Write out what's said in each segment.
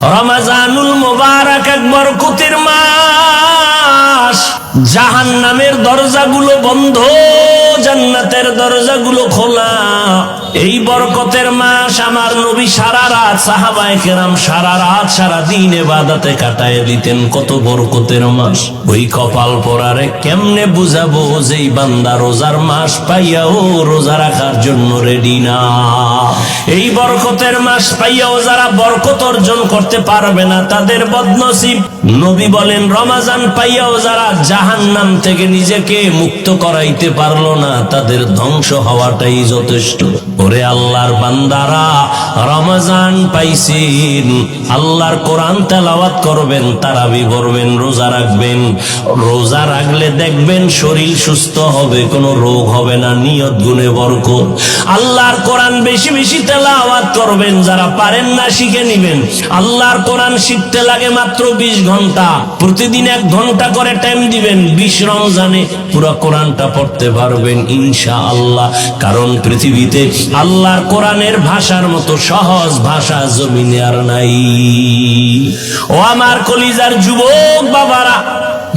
রমাজানুল মোবারক এক বরকতের মাস। জাহান নামের দরজাগুলো বন্ধ, জান্নাতের দরজাগুলো খোলা। এই বরকতের মাস আমার নবী সারা রাত সাহাবায়ে কেরাম সারা রাত সারা দিন এবাদাতে কাটায় দিতেন। কত বরকতের মাস। ওই কপাল পরারে কেমনে বুঝাবো যেই বান্দা রোজার মাস পাইয়াও রোজা রাখার জন্য রেডি না। এই বরকতের মাস পাইয়াও যারা বরকত অর্জন করতে পারবে না, তাদের বদনসিব। নবী বলেন, রমাজান পাইয়াও যারা জাহান্নাম থেকে নিজেকে মুক্ত করাইতে পারল না, তাদের ধ্বংস হওয়াটাই যথেষ্ট। ওরে আল্লাহর বান্দারা রমাজান পাইছেন, আল্লাহর কোরআন তেলাওয়াত করবেন, তারাবি করবেন, রোজা রাখবেন। রোজা রাখলে দেখবেন শরীর সুস্থ হবে, কোনো রোগ হবে না, নিয়ত গুণে বরকত। আল্লাহর কোরআন বেশি বেশি তেলাওয়াত করবেন, যারা পারেন না শিখে নিবেন। আল্লাহর কোরআন শিখতে লাগে মাত্র বিশ ঘণ্টা। প্রতিদিন এক ঘণ্টা করে টাইম দিবেন, বিশ রমজানে পুরো কোরআনটা পড়তে পারবেন ইনশা আল্লাহ কারণ পৃথিবীতে আল্লাহর কোরআনের ভাষার মতো সহজ ভাষা জমিনে আর নাই। ও আমার কলিজার যুবক বাবারা,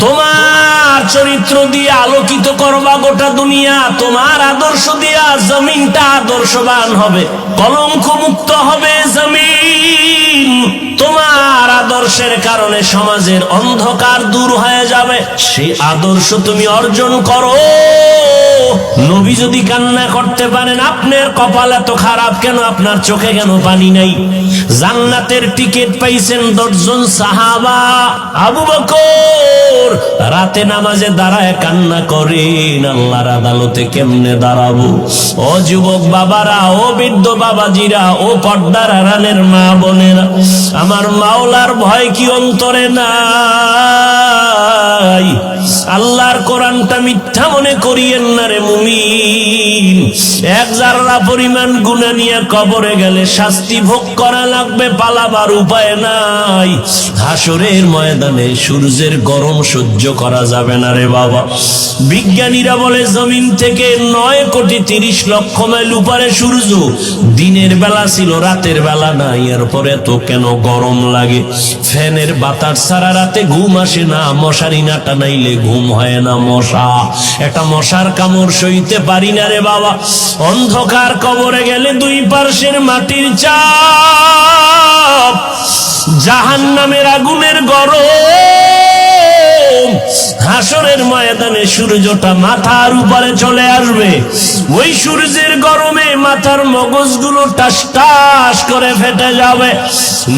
তোমার চরিত্র দিয়ে আলোকিত করবা গোটা দুনিয়া, তোমার আদর্শ দিয়া জমিনটা আদর্শবান হবে কলঙ্ক মুক্ত হবে জমিন। তোমার আদর্শের কারণে সমাজের অন্ধকার দূর হয়ে যাবে সেই আদর্শ তুমি অর্জন করো। নবী যদি কান্না করতে পারেন, আপনার কপাল এত খারাপ কেন? আপনার চোখে কেন পানি নাই? জান্নাতের টিকিট পাইছেন দশজন সাহাবা। আবু বকর, রাতে নামাজে দাঁড়ায় কান্না করেন, আল্লাহর আদালতে কেমনে দাঁড়াবো? ও যুবক বাবারা, ও বৃদ্ধ বাবাজিরা, ও পর্দার আড়ালের মা বোনেরা, আমার মাওলার ভয় কি অন্তরে নাই আল্লাহর কোরআনটা মিথ্যা মনে করিয়েন না রে মুমিন। এক জাররা পরিমাণ গুণা নিয়ে কবরে গেলে শাস্তি ভোগ করা লাগবে, পালাবার উপায় নাই। হাসরের ময়দানে সূর্যের গরম সহ্য করা যাবে না রে বাবা। বিজ্ঞানীরা বলে, জমিন থেকে নয় কোটি তিরিশ লক্ষ মাইল উপরে সূর্য। দিনের বেলা ছিল, রাতের বেলা নাই, এরপরে তো কেন গরম লাগে? ফ্যানের বাতাস সারা রাতে ঘুম আসে না, মশারি না টানাইলে ঘুম হয় না মশা। একটা মশার কামড় সইতে পারি না রে বাবা। অন্ধকার কবরে গেলে দুই পার্শ্বের মাটির চাপ। জাহান নামের আগুনের গরম হাসরের ময়দানে সূর্যটা মাথার উপরে চলে আসবে। ওই সূর্যের গরমে মাথার মগজগুলো টাস টাস করে ফেটে যাবে।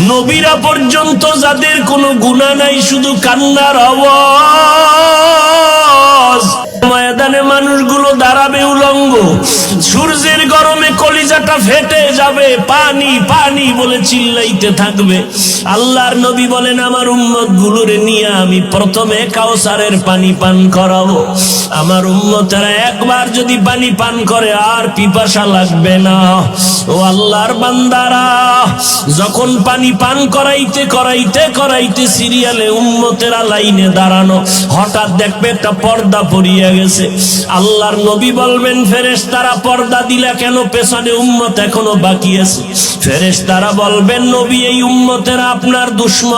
নবীরা পর্যন্ত যাদের কোনো গুণা নাই, শুধু কান্নার আওয়াজ। ময়দানে মানুষগুলো দাঁড়াবে উলঙ্গ। সূর্যের গরমে কলিজাটা ফেটে যাবে, পানি পানি বলে চিল্লাইতে থাকবে। আল্লাহর নবী বলেন, আমার উম্মত গুলোরে নিয়ে আমি প্রথমে কাউসারের পানি পান করাবো। আমার উম্মতেরা একবার যদি পানি পান করে, আর পিপাসা লাগবে না। ও আল্লাহর বান্দারা, যখন পানি পান করাইতে করাইতে করাইতে সিরিয়ালে উম্মতেরা লাইনে দাঁড়ানো, হঠাৎ দেখবে একটা পর্দা পড়িয়া গেছে। আল্লাহর নবী বলবেন ফেরেশ তারা পর্দা দিলা কেন? পেছনে উম্মত এখনও বাকি আছে। ফেরেশ তারা বলবেন, নবী, এই উম্মতেরা আপনার দুশ্মন।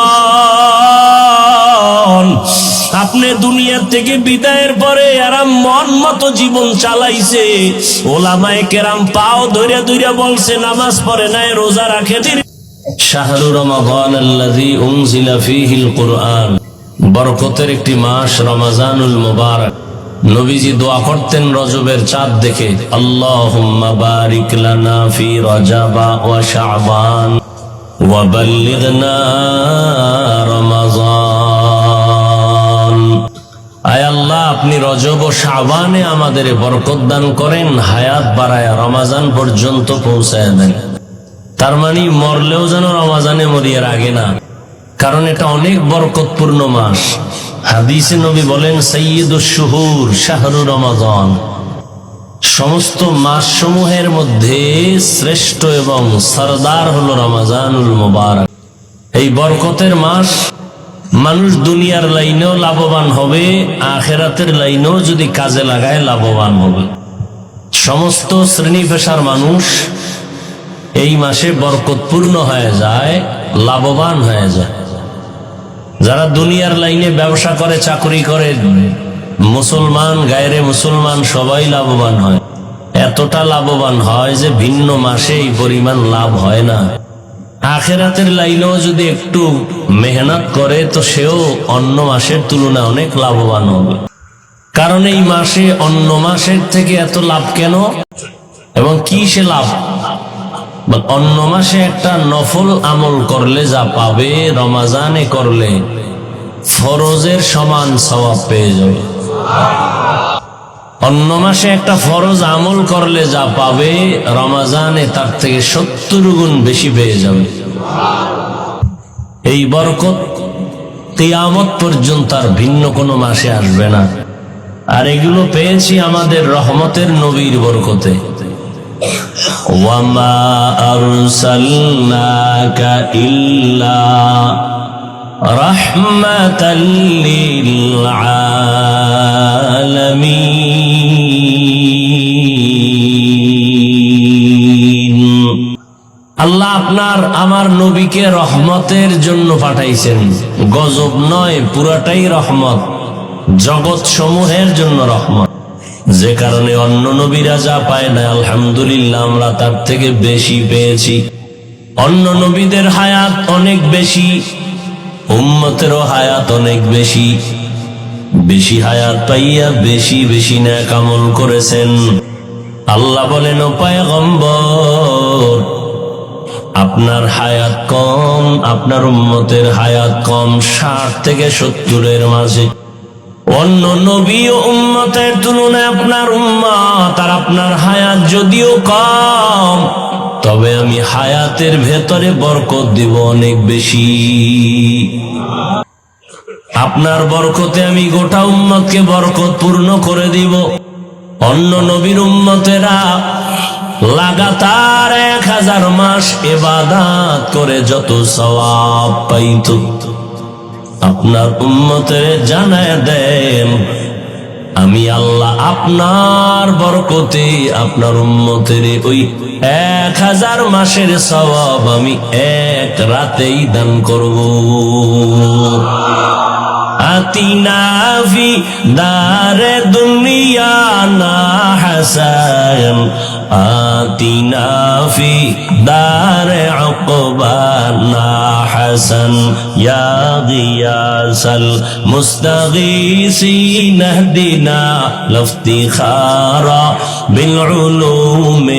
আপনি দুনিয়া থেকে বিদায়ের পরে আরাম মন মতো জীবন চালাইছে। ওলামায়ে কেরাম পাও ধরে ধরে বলছে, নামাজ পড়ে নাই, রোজা রাখে শাহরু বরকতের একটি মাস রমাজানুল মুবারক। নবীজি দোয়া করতেন রজবের চাঁদ দেখে আল্লাহ, আপনি রজব ও শাবানে আমাদের বরকত দান করেন, হায়াত বাড়ায় রমাজান পর্যন্ত পৌঁছায় দেন। তার মানে মরলেও যেন রমাজানে মরিয়ার আগে না কারণ এটা অনেক বরকতপূর্ণ মাস। হাদিসে নবী বলেন সৈয়দুস শুহুর শাহরু সমস্ত মাস সমূহের মধ্যে শ্রেষ্ঠ এবং সরদার হল রমাজানুল এই বরকতের মাস মানুষ দুনিয়ার লাইনেও লাভবান হবে, আখেরাতের লাইনেও যদি কাজে লাগায় লাভবান হবে। সমস্ত শ্রেণি পেশার মানুষ এই মাসে বরকতপূর্ণ হয়ে যায়, লাভবান হয়ে যায়। যারা দুনিয়ার লাইনে ব্যবসা করে, চাকরি করে, মুসলমান, গায়রে মুসলমান সবাই লাভবান হয়। এতটা লাভবান হয় যে ভিন্ন মাসে এই পরিমাণ লাভ হয় না। আখেরাতের লাইনেও যদি একটু মেহনত করে, তো সেও অন্য মাসের তুলনায় অনেক লাভবান হবে। কারণ এই মাসে, অন্য মাসের থেকে এত লাভ কেন? এবং কি সে লাভ? অন্য মাসে একটা নফল আমল করলে যা পাবে, রমাজানে করলে ফরজের সমান সওয়াব পেয়ে যাবে। অন্য মাসে একটা ফরজ আমল করলে যা পাবে, রমাজানে তার থেকে সত্তর গুণ বেশি পেয়ে যাবে। এই বরকত কিয়ামত পর্যন্ত আর ভিন্ন কোনো মাসে আসবে না। আর এগুলো পেয়েছি আমাদের রহমতের নবীর বরকতে। আল্লাহ আপনার আমার নবীকে রহমতের জন্য পাঠাইছেন। গজব নয়, পুরাটাই রহমত। জগৎ সমূহের জন্য রহমত। যে কারণে অন্য নবীরা যা পায় না, আলহামদুলিল্লাহ আমরা তার থেকে বেশি পেয়েছি। অন্য নবীদের হায়াত অনেক বেশি, উম্মতেরও হায়াত অনেক বেশি। বেশি হায়াত পাইয়া বেশি বেশি ন্যাক আমল করেছেন। আল্লাহ বলেন পায়গম্বর, আপনার হায়াত কম, আপনার উম্মতের হায়াত কম, ষাট থেকে সত্তরের মাঝে। অন্য নবী ও উম্মতের তুলনায় আপনার উম্মত আর আপনার হায়াত যদিও কম, তবে আমি হায়াতের ভেতরে বরকত দিব অনেক বেশি। আপনার বরকতে আমি গোটা উম্মতকে বরকত পূর্ণ করে দিব। অন্য নবীর উম্মতেরা লাগাতার এক হাজার মাস এবাদাত করে যত সওয়াব পাইত। আপনার উম্মতের জানায় দেন, আমি আল্লাহ আপনার বরকতে আপনার উম্মতের ওই এক হাজার মাসের সওয়াব আমি এক রাতেই দান করব। আতিনা ফি দারে দুনিয়া না হাসান آتنا في دار عقبانا حسن يا غياس المستغيثين اهدنا لافتخارا بالعلوم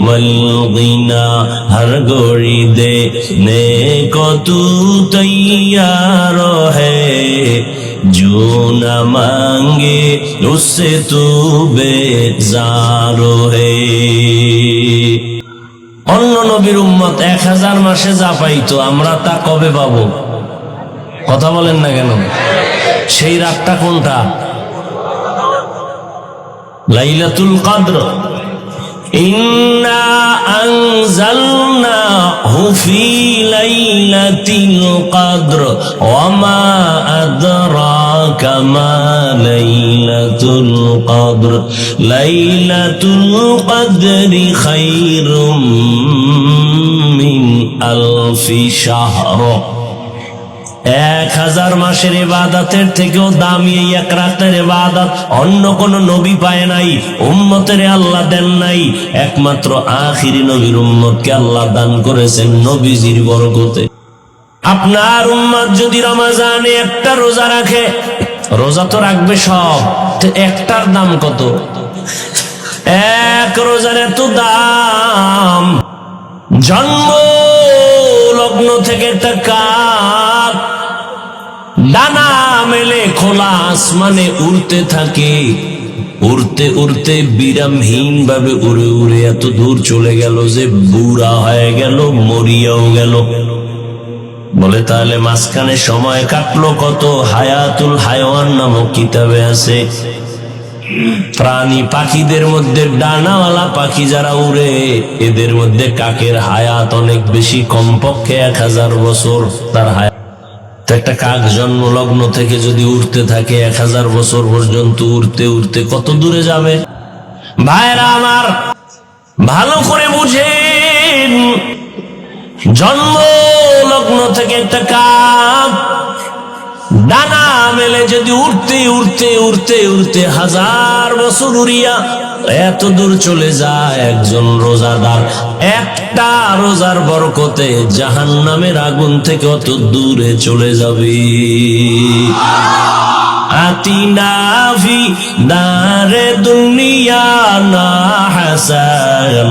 والغنى ہر گوڑی دے نیک تو تیار ہے ना मांगे उससे तू बेजारो হে অন্য নবীর উম্মত এক হাজার মাসে যা পাইতো, আমরা তা কবে পাবো? কথা বলেন না কেন? সেই রাতটা কোনটা? লাইলাতুল কাদ্র। ইন্না আনজালনা হুফি লাইলাতিল কাদ্র। ওয়া মা আদরা মা লাইলাতুল কদর লাইলাতুল কদরি খায়রুম মিন আলফি শাহর এক হাজার মাসের ইবাদতের থেকেও দামি এক রাতের ইবাদত অন্য কোন নবী পায় নাই, উম্মতের আল্লাহ দেন নাই, একমাত্র আখিরি নবীর উম্মতকে আল্লাহ দান করেছেন নবীজির বরকতে। আপনার উম্মত যদি রমাজানে একটা রোজা রাখে, রোজা তো রাখবে সব একটার দাম কত? এক রোজার এত দাম। জন্ম লগ্ন থেকে একটা কাক ডানা মেলে খোলা আসমানে উড়তে থাকে। উড়তে উড়তে বিরামহীন ভাবে উড়ে উড়ে এত দূর চলে গেল যে বুড়া হয়ে গেল, মরিয়াও গেল। বলে, তাহলে মাঝখানে সময় কাটলো কত? হায়াতুল হায়ওয়ান নামক কিতাবে আছে। প্রাণী পাখিদের মধ্যে ডানাওয়ালা পাখি যারা উড়ে, এদের মধ্যে কাকের হায়াত অনেক বেশি। কমপক্ষে এক হাজার বছর তার হায়াত। একটা কাক জন্ম লগ্ন থেকে যদি উড়তে থাকে, এক হাজার বছর পর্যন্ত উড়তে উড়তে কত দূরে যাবে? ভাইরা আমার, ভালো করে বুঝেন। জন্ম লগ্ন থেকে একটা কাপ ডানা মেলে যদি উঠতে উঠতে উঠতে উঠতে হাজার বছর উড়িয়া এত দূর চলে যায় একজন রোজাদার। একটা রোজার বরকতে জাহান নামের আগুন থেকে অত দূরে চলে যাবে। আতিনা ফি দারে দুনিয়া না হাসান।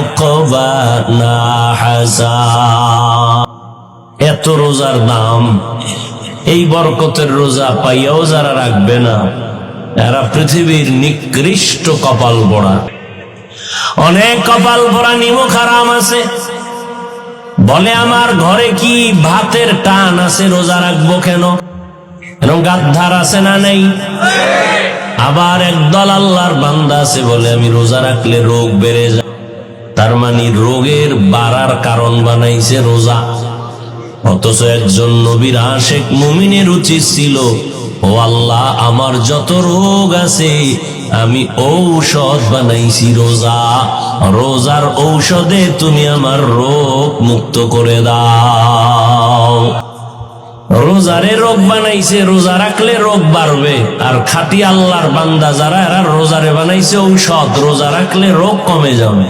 উকবা না হাসান এত রোজার দাম, এই বরকতের রোজা পাইয়াও যারা রাখবে না, এরা পৃথিবীর নিকৃষ্ট কপাল বড়া অনেক কপাল বড়া নিমক হারাম আছে। বলে, আমার ঘরে কি ভাতের টান আছে? রোজা রাখব কেন? এরকম গাদ্ধার আছে না নেই? আবার একদল আল্লাহর বান্দা আছে বলে আমি রোজা রাখলে রোগ বেড়ে যায়। তার মানে রোগের বাড়ার কারণ বানাইছে রোজা। অথচ একজন নবীর আশেক মুমিনের উচিত ছিল, ও আল্লাহ, আমার যত রোগ আছে, আমি ঔষধ বানাইছি রোজা। রোজার ঔষধে তুমি আমার রোগ মুক্ত করে দাও। রোজারে রোগ বানাইছে, রোজা রাখলে রোগ বাড়বে। আর খাটি আল্লাহর বান্দা যারা, এরা রোজারে বানাইছে ঔষধ, রোজা রাখলে রোগ কমে যাবে।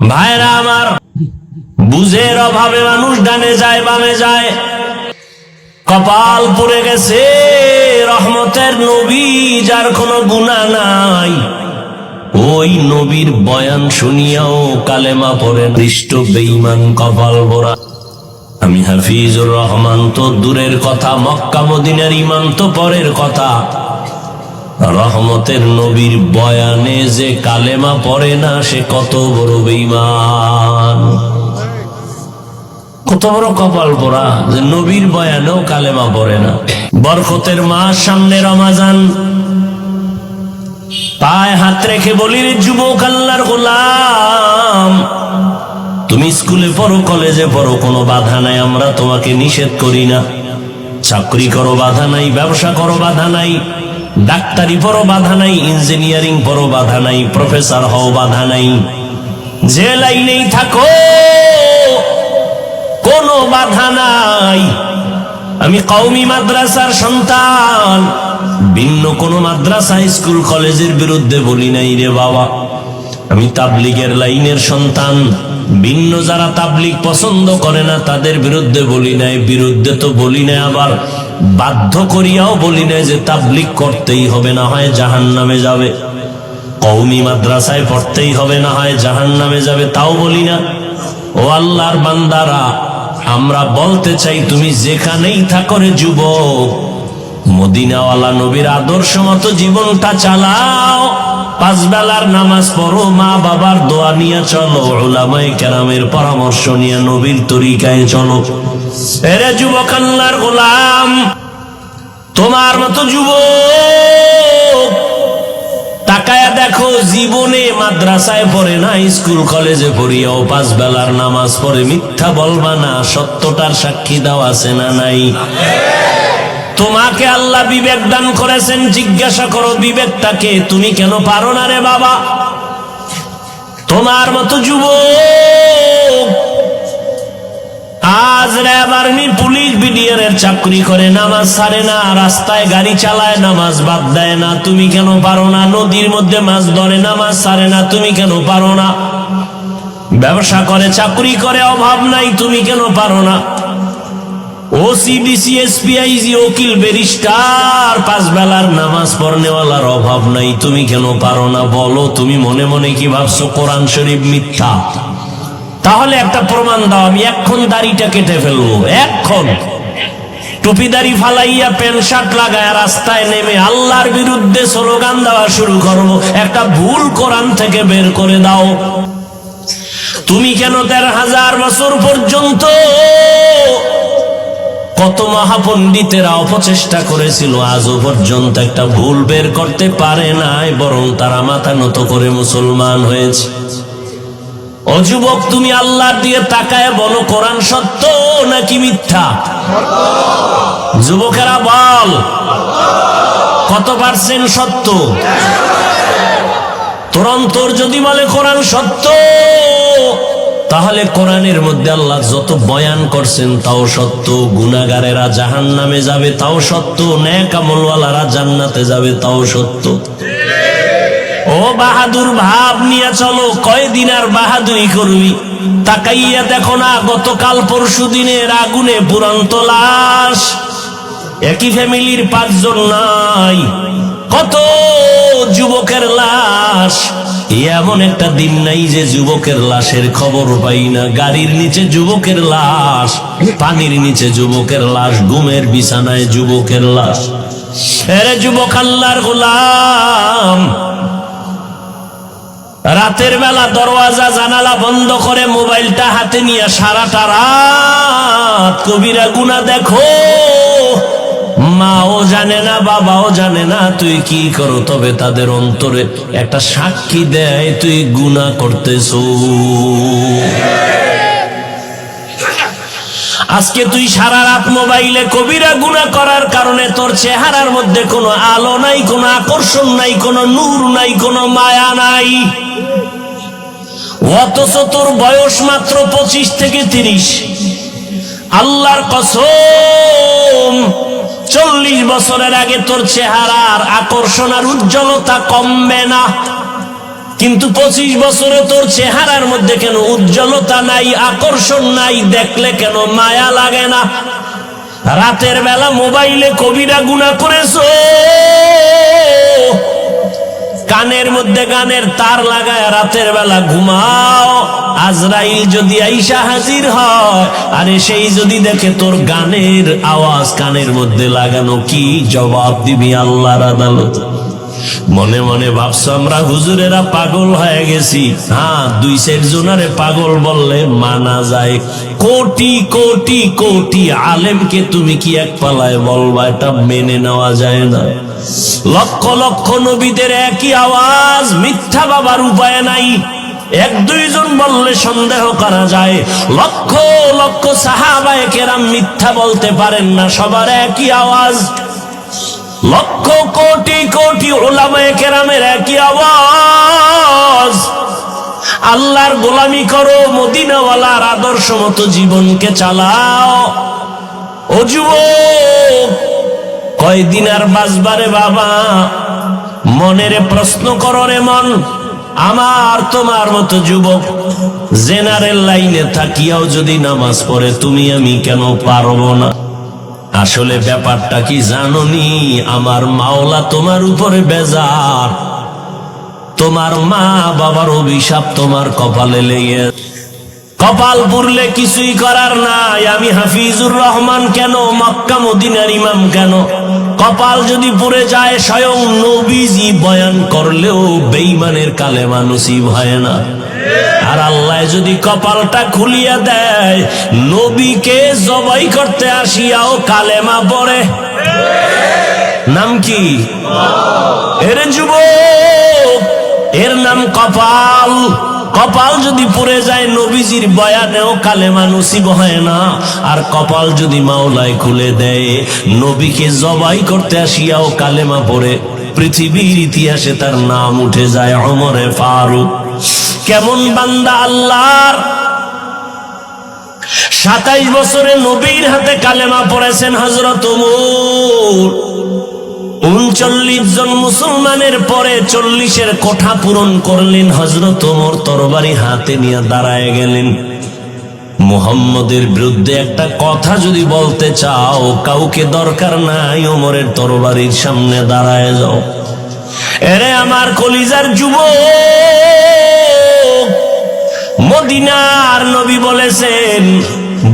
ভাইরা আমার, বুঝের অভাবে মানুষ ডানে যায়, বামে যায়। কপাল পুড়ে গেছে, রহমতের নবী যার কোনো গুণা নাই। ওই নবীর বয়ান শুনিয়াও কালেমা পড়ে দৃষ্ট বেইমান কপাল বোরা আমি হাফিজুর রহমান, তো দূরের কথা, মক্কা মদিনার ইমাম তো পরের কথা। রহমতের নবীর বয়ানে যে কালেমা পড়ে না, সে কত বড় বেইমান কত বড় কপাল পড়া, যে নবীর বয়ানেও কালেমা পড়ে না। বরকতের মাস সামনে রমাজান। পায়ে হাত রেখে বলি রে যুবক আল্লাহর গোলাম। তুমি স্কুলে পড়ো, কলেজে পড়ো, কোনো বাধা নাই, আমরা তোমাকে নিষেধ করি না। চাকরি করো, বাধা নাই, ব্যবসা করো, বাধা নাই, ডাক্তারি পড়ো, বাধা নাই, ইঞ্জিনিয়ারিং পড়ো, বাধা নাই, প্রফেসর হও, বাধা নাই। যে লাইনেই থাকো, কোনো বাধা নাই। আমি কওমি মাদ্রাসার সন্তান, ভিন্ন কোনো মাদ্রাসা, স্কুল, কলেজের বিরুদ্ধে বলি নাই রে বাবা। আমি তাবলিগের লাইনের সন্তান। ভিন্ন যারা তাবলিগ পছন্দ করে না, তাদের বিরুদ্ধে বলি নাই, বিরুদ্ধে তো বলি নাই আবার বাধ্য করিয়াও বলি নাই যে তাবলিগ করতেই হবে, না হয় জাহান নামে যাবে। কৌমি মাদ্রাসায় পড়তেই হবে, না হয় জাহান নামে যাবে, তাও বলি না। ও আল্লাহর বান্দারা, আমরা বলতে চাই, তুমি যেখানেই থাকো রে যুবক মদিনাওয়ালা নবীর আদর্শ মতো জীবনটা চালাও। পাঁচ বেলার নামাজ পড়ো, মা বাবার দোয়া নিয়ে চলো ওলামাই কেরামের পরামর্শ নিয়ে নবীর তরিকায় চলো। এরে যুবক গোলাম, তোমার মতো যুবক, তাকায়া দেখো জীবনে মাদ্রাসায় পড়ে না, স্কুল কলেজে পড়িয়াও পাঁচ বেলার নামাজ পড়ে, মিথ্যা বলবা না, সত্যটার সাক্ষী দাও আছে না নাই? তোমাকে আল্লাহ বিবেক দান করেছেন, জিজ্ঞাসা করো বিবেকটাকে, তুমি কেন পারো না রে বাবা? তোমার মতো যুব আজ র্যাব আর্মি পুলিশ বিডিআর এর চাকরি করে, নামাজ ছাড়ে না, রাস্তায় গাড়ি চালায়, নামাজ বাদ দেয় না। তুমি কেন পারো না? নদীর মধ্যে মাছ ধরে, নামাজ ছাড়ে না, তুমি কেন পারো না? ব্যবসা করে, চাকরি করে, অভাব নাই, তুমি কেন পারো না? ওসিডিসি এসপিআইজি উকিল, ব্যারিস্টার, পাঁচ বেলার নামাজ পড়নেওয়ালার অভাব নাই। তুমি কেন পারো না বলো? তুমি মনে মনে কি ভাবছ? কোরআন শরীফ মিথ্যা। তাহলে একটা প্রমাণ দাও, আমি এক্ষণ দাড়িটা কেটে ফেলব। এক্ষণ টুপি দাড়ি ফালাইয়া প্যান্ট, শার্ট লাগায় রাস্তায় নেমে আল্লাহর বিরুদ্ধে স্লোগান দেওয়া শুরু করব একটা ভুল কোরআন থেকে বের করে দাও। তুমি কেন তেরো হাজার বছর পর্যন্ত কত মহাপণ্ডিতেরা অপচেষ্টা করেছিল, আজও পর্যন্ত একটা ভুল বের করতে পারে নাই, বরং তারা মাথা নত করে মুসলমান হয়েছে। ও যুবক, তুমি আল্লাহর দিয়ে তাকায় বলো, কোরআন সত্য নাকি মিথ্যা? যুবকেরা বল, কত পার্সেন্ট সত্য? তোর অন্তর যদি বলে কোরআন সত্য তাহলে কোরআনের মধ্যে আল্লাহ যত বয়ান করছেন তাও সত্য গুনাগারেরা জাহান নামে যাবে তাও সত্য ন্যাক আমলওয়ালারা জান্নাতে যাবে তাও সত্য। ও বাহাদুর ভাব নিয়ে চলো, কয়দিন আর বাহাদুরি করবি? তাকাইয়া দেখো না, গতকাল পরশু দিনের আগুনে পুরান্ত লাশ। একই ফ্যামিলির পাঁচজন নাই, কত যুবকের লাশ। এমন একটা দিন নাই যে যুবকের লাশের খবর পাই না। গাড়ির নিচে যুবকের লাশ, পানির নিচে যুবকের লাশ, ঘুমের বিছানায় যুবকের লাশ। এরে যুবক আল্লাহর গোলাম। রাতের বেলা দরওয়াজা জানালা বন্ধ করে মোবাইলটা হাতে নিয়ে সারাটা রাত কবিরা গুনা দেখো। জানে না, বাবাও জানে না, তুই কি করো? তবে তাদের অন্তরে একটা সাক্ষী দেয়, তুই গুণা করতেছ। আজকে তুই সারা রাত মোবাইলে কবিরা গুণা করার কারণে তোর চেহারার মধ্যে কোনো আলো নাই, কোনো আকর্ষণ নাই, কোনো নূর নাই, কোনো মায়া নাই। অথচ তোর বয়স মাত্র পঁচিশ থেকে তিরিশ। আল্লাহর কসম চল্লিশ বছরের আগে তোর চেহারার আকর্ষণ আর উজ্জ্বলতা কমবে না। কিন্তু পঁচিশ বছরে তোর চেহারার মধ্যে কেন উজ্জ্বলতা নাই, আকর্ষণ নাই, দেখলে কেন মায়া লাগে না? রাতের বেলা মোবাইলে কবিরা গুণা করেছ। কানের মধ্যে গানের তার লাগায় রাতের বেলা ঘুমাও। আজরাইল যদি আইসা হাজির হয়, আরে সেই যদি দেখে তোর গানের আওয়াজ কানের মধ্যে লাগানো কি জবাব দিবি আল্লাহর আদালত? মনে মনে ভাবছ আমরা হুজুরেরা পাগল হয়ে গেছি। হ্যাঁ দুই সের জোনারে পাগল বললে মানা যায়। কোটি কোটি কোটি আলেমকে তুমি কি এক পালায় বলবা? এটা মেনে নেওয়া যায় না। লক্ষ লক্ষ নবীদের একই আওয়াজ, মিথ্যা বাবার উপায় নাই। এক, দুইজন বললে সন্দেহ করা যায়। লক্ষ লক্ষ সাহাবায়ে কেরাম মিথ্যা বলতে পারেন না, সবার একই আওয়াজ। লক্ষ কোটি কোটি ওলামায়ে কেরামের একই আওয়াজ। আল্লাহর গোলামি করো, মদিনাওয়ালার আদর্শ মতো জীবনকে চালাও। ও যুবক, কয়দিন আর বাঁচবারে বাবা? মনের প্রশ্ন করো রে মন। আমার তোমার মতো যুবক, জেনারেল লাইনে থাকিয়াও যদি নামাজ পড়ে, তুমি আমি কেন পারব না? আসলে ব্যাপারটা কি জাননি? আমার মাওলা তোমার উপরে বেজার। তোমার মা বাবার অভিশাপ তোমার কপালে লেগে কপাল পুরলে কিছুই করার নাই। আমি হাফিজুর রহমান কেন? মক্কা মদিনার ইমাম কেন? কপাল যদি পুড়ে যায়, স্বয়ং নবীজি বয়ান করলেও বেইমানের কালেমা নসিব হয় না। আর আল্লাহ যদি কপালটা খুলিয়া দেয়, নবীকে জবাই করতে আসিয়াও কালেমা পড়ে। নাম কি? এর যুবক, এর নাম কপাল। কপাল যদি পড়ে যায়, নবীজির বয়ানেও কালেমা নসিব হয় না। আর কপাল যদি মাওলায় খুলে দেয়, নবীকে জবাই করতে আসিয়াও কালেমা পড়ে। পৃথিবীর ইতিহাসে তার নাম উঠে যায় অমরে ফারুক। কেমন বান্দা আল্লাহর? সাতাইশ বছরে নবীর হাতে কালেমা পড়েছেন হজরত উনচল্লিশ জন মুসলমানের পরে চল্লিশের কোঠা পূরণ করলেন হজরত ওমর তরবারি হাতে নিয়ে দাঁড়ায় গেলেন। মুহাম্মদের বিরুদ্ধে একটা কথা যদি বলতে চাও, কাউকে দরকার নাই ওমরের তরবারির সামনে দাঁড়ায় যাও। এরে আমার কলিজার যুবক! মদিনার নবী বলেছেন,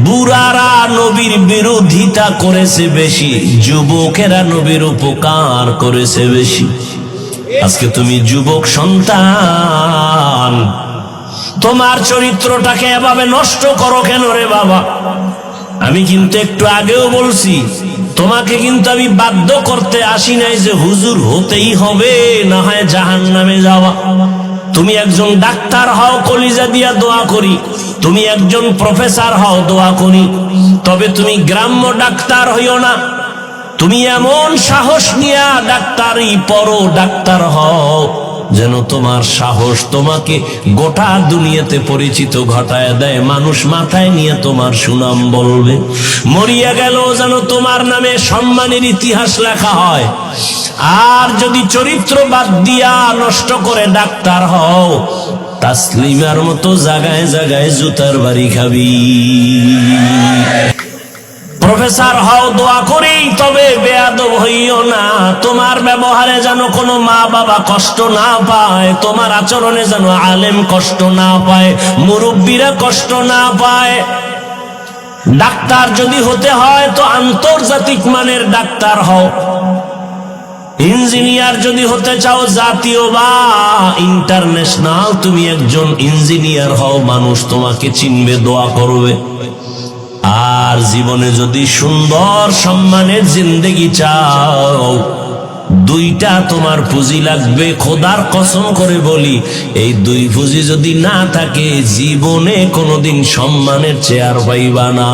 বুড়ারা নবীর বিরোধিতা করেছে বেশি, যুবকেরা নবীর উপকার করেছে বেশি। আজকে তুমি যুবক সন্তান, তোমার চরিত্রটাকে এভাবে নষ্ট করো কেন রে বাবা? আমি কিন্তু একটু আগেও বলছি, তোমাকে কিন্তু আমি বাধ্য করতে আসি নাই যে হুজুর হতেই হবে, না হয় জাহান নামে যাওয়া। তুমি একজন ডাক্তার হও, কলিজা দিয়া দোয়া করি। তুমি একজন প্রফেসর হও, দোয়া করি। তবে তুমি গ্রাম্য ডাক্তার হইও না। তুমি এমন সাহস নিয়া ডাক্তারই পরো, ডাক্তার হও। যেন তোমার সাহস তোমাকে গোটা দুনিয়াতে পরিচিত ঘটায় দেয়। মানুষ মাথায় নিয়ে তোমার সুনাম বলবে। মরিয়া গেল যেন তোমার নামে সম্মানের ইতিহাস লেখা হয়। আর যদি চরিত্র বাদ দিয়া নষ্ট করে ডাক্তার হও, তাসলিমার মতো জাগায় জাগায় জুতার বাড়ি খাবি। প্রফেসর হও, দোয়া করি তবে বেয়াদব হইও না। তোমার ব্যবহারে যেন কোনো মা বাবা কষ্ট না পায়, তোমার আচরণে যেন আলেম কষ্ট না পায়, মুরব্বীরা কষ্ট না পায়। ডাক্তার যদি হতে হয়, তো আন্তর্জাতিক মানের ডাক্তার হও। ইঞ্জিনিয়ার যদি হতে চাও, জাতীয় বা ইন্টারন্যাশনাল, তুমি একজন ইঞ্জিনিয়ার হও, মানুষ তোমাকে চিনবে, দোয়া করবে। আর জীবনে যদি সুন্দর সম্মানের জিন্দেগি চাও, দুইটা তোমার পুঁজি লাগবে, খোদার কসম করে বলি। এই দুই পুঁজি যদি না থাকে, জীবনে কোনোদিন সম্মানের চেয়ার পাইবা না।